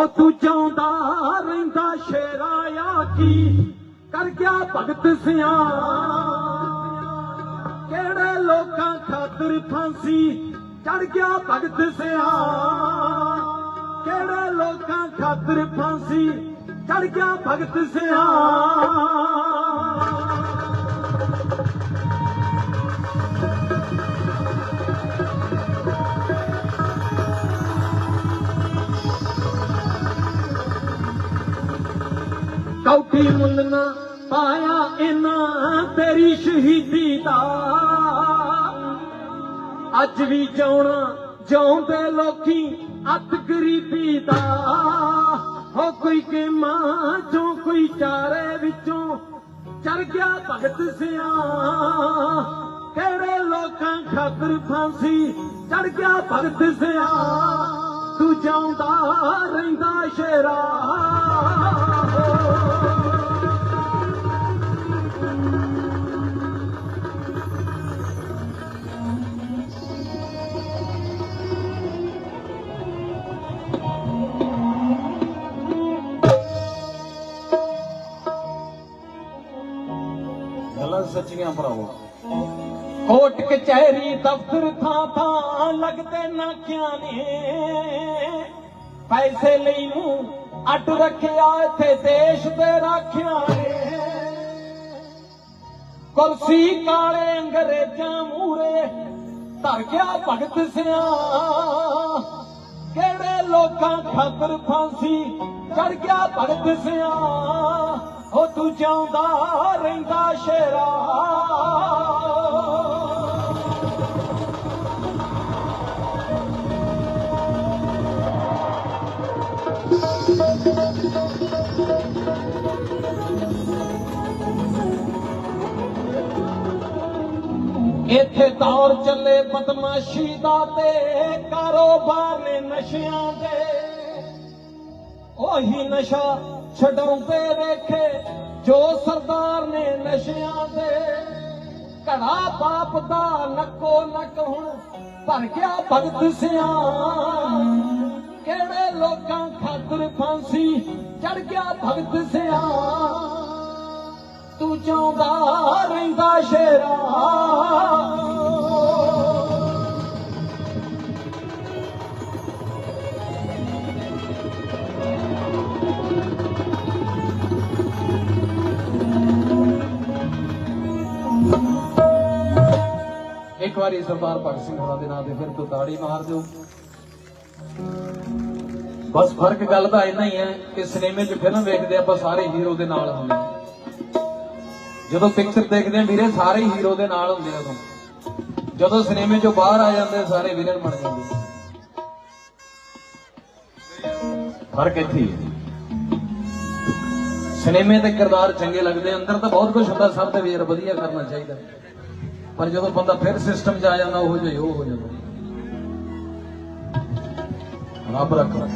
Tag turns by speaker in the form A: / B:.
A: ਹੋ ਤੂੰ ਚਾਹੁੰਦਾ ਰਹਿੰਦਾ ਸ਼ੇਰਾ ਕੀ ਕਰ ਗਿਆ ਭਗਤ ਸਿਆ ਕਿਹੜੇ ਲੋਕਾਂ ਖਾਤਰ ਫਾਂਸੀ, ਚੜ ਗਿਆ ਭਗਤ ਸਿਆ ਕਿਹੜੇ ਲੋਕਾਂ ਖਾਤਰ ਫਾਂਸੀ, ਚੜ ਗਿਆ ਭਗਤ ਸਿਆ ਕੌਠੀ ਮੁੱਲ ਪਾਇਆ ਇਹਨਾਂ ਤੇਰੀ ਸ਼ਹੀਦੀ ਦਾ। ਅੱਜ ਵੀ ਜਾਉਣਾ ਜਾਉਂਦੇ ਲੋਕੀ ਅੱਤ ਗਰੀਬੀ ਦਾ। ਹੋ ਕੋਈ ਕੇ ਮਾਂ ਚੋਂ ਕੋਈ ਚਾਰੇ ਵਿੱਚੋਂ ਚੜ ਗਿਆ ਭਗਤ ਸਿਆ। ਕਿਹੜੇ ਲੋਕਾਂ ਖਾਤਰ ਫਾਂਸੀ ਚੜ ਗਿਆ ਭਗਤ ਸਿਆ। ਤੂੰ ਜਾਉਂਦਾ ਰਹਿੰਦਾ ਸ਼ੇਰਾ।
B: ਗੱਲਾਂ ਸੱਚੀਆਂ ਭਰਾਵੋ।
A: ਕੋਟ ਕਚਹਿਰੀ ਦਫ਼ਤਰ ਥਾਂ ਥਾਂ ਲੱਗਦੇ ਨਾਕਿਆਂ ਨੇ। ਪੈਸੇ ਲਈ ਨੂੰ ਅੱਡ ਰੱਖਿਆ ਇੱਥੇ ਦੇਸ਼ ਦੇ ਰਾਖਿਆਂ ਨੇ। ਕੁਰਸੀ ਕਾਲੇ ਅੰਗਰੇਜ਼ਾਂ ਮੂਰੇ ਧਰ ਗਿਆ ਭਗਤ ਸਿਆ। ਕਿਹੜੇ ਲੋਕਾਂ ਖਾਤਰ ਫਾਂਸੀ ਚੜ ਗਿਆ ਭਗਤ ਸਿਆ। ਉਹ ਤੂੰ ਚਾਹੁੰਦਾ ਰਹਿੰਦਾ ਸ਼ੇਰਾ। ਇੱਥੇ ਦੌਰ ਚੱਲੇ ਬਦਮਾਸ਼ੀ ਦਾ ਤੇ ਕਾਰੋਬਾਰ ਨੇ ਨਸ਼ਿਆਂ ਦੇ। ਉਹੀ ਨਸ਼ਾ ਛਡਾਉਂਦੇ ਵੇਖੇ ਜੋ ਸਰਦਾਰ ਨੇ ਨਸ਼ਿਆਂ ਦੇ। ਘੜਾ ਬਾਪ ਦਾ ਨੱਕੋ ਨੱਕ ਹੁਣ ਭਰ ਗਿਆ ਭਗਤ ਸਿਆ ਕਿਹੜੇ ਲੋਕਾਂ ਖਾਤਰ ਫਾਂਸੀ ਚੜ ਗਿਆ ਭਗਤ ਸਿਆ? ਤੂੰ ਚਾਹੁੰਦਾ ਰਹਿੰਦਾ ਸ਼ੇਰਾ।
B: ਇੱਕ ਵਾਰੀ ਸਰਦਾਰ ਭਗਤ ਸਿੰਘ ਹੋਰਾਂ ਦੇ ਨਾਂ ਤੇ ਫਿਰ ਤੋਂ ਤਾੜੀ ਮਾਰ ਦਿਓ। ਬਸ ਫ਼ਰਕ ਗੱਲ ਦਾ ਇੰਨਾ ਹੀ ਹੈ ਕਿ ਸਿਨੇਮੇ 'ਚ ਫਿਲਮ ਵੇਖਦੇ ਆਪਾਂ ਸਾਰੇ ਹੀਰੋ ਦੇ ਨਾਲ ਹੁੰਦੇ ਜਦੋਂ ਪਿਕਚਰ ਦੇਖਦੇ ਆ ਵੀਰੇ, ਸਾਰੇ ਹੀਰੋ ਦੇ ਨਾਲ ਹੁੰਦੇ ਆ ਉਦੋਂ ਜਦੋਂ ਸਿਨੇਮੇ 'ਚੋਂ ਬਾਹਰ ਆ ਜਾਂਦੇ ਸਾਰੇ ਵਿਲਨ ਬਣ ਜਾਂਦੇ ਫ਼ਰਕ ਇੱਥੇ ਹੈ ਸਿਨੇਮੇ ਦੇ ਕਿਰਦਾਰ ਚੰਗੇ ਲੱਗਦੇ ਅੰਦਰ ਤਾਂ ਬਹੁਤ ਕੁਝ ਹੁੰਦਾ, ਸਭ ਤੇ ਵੀਰ ਵਧੀਆ ਕਰਨਾ ਚਾਹੀਦਾ। ਪਰ ਜਦੋਂ ਬੰਦਾ ਫਿਰ ਸਿਸਟਮ 'ਚ ਆ ਜਾਂਦਾ, ਉਹ ਜਿਹਾ ਉਹ ਹੋ ਜਾਂਦਾ। ਰੱਬ ਰੱਖੋ।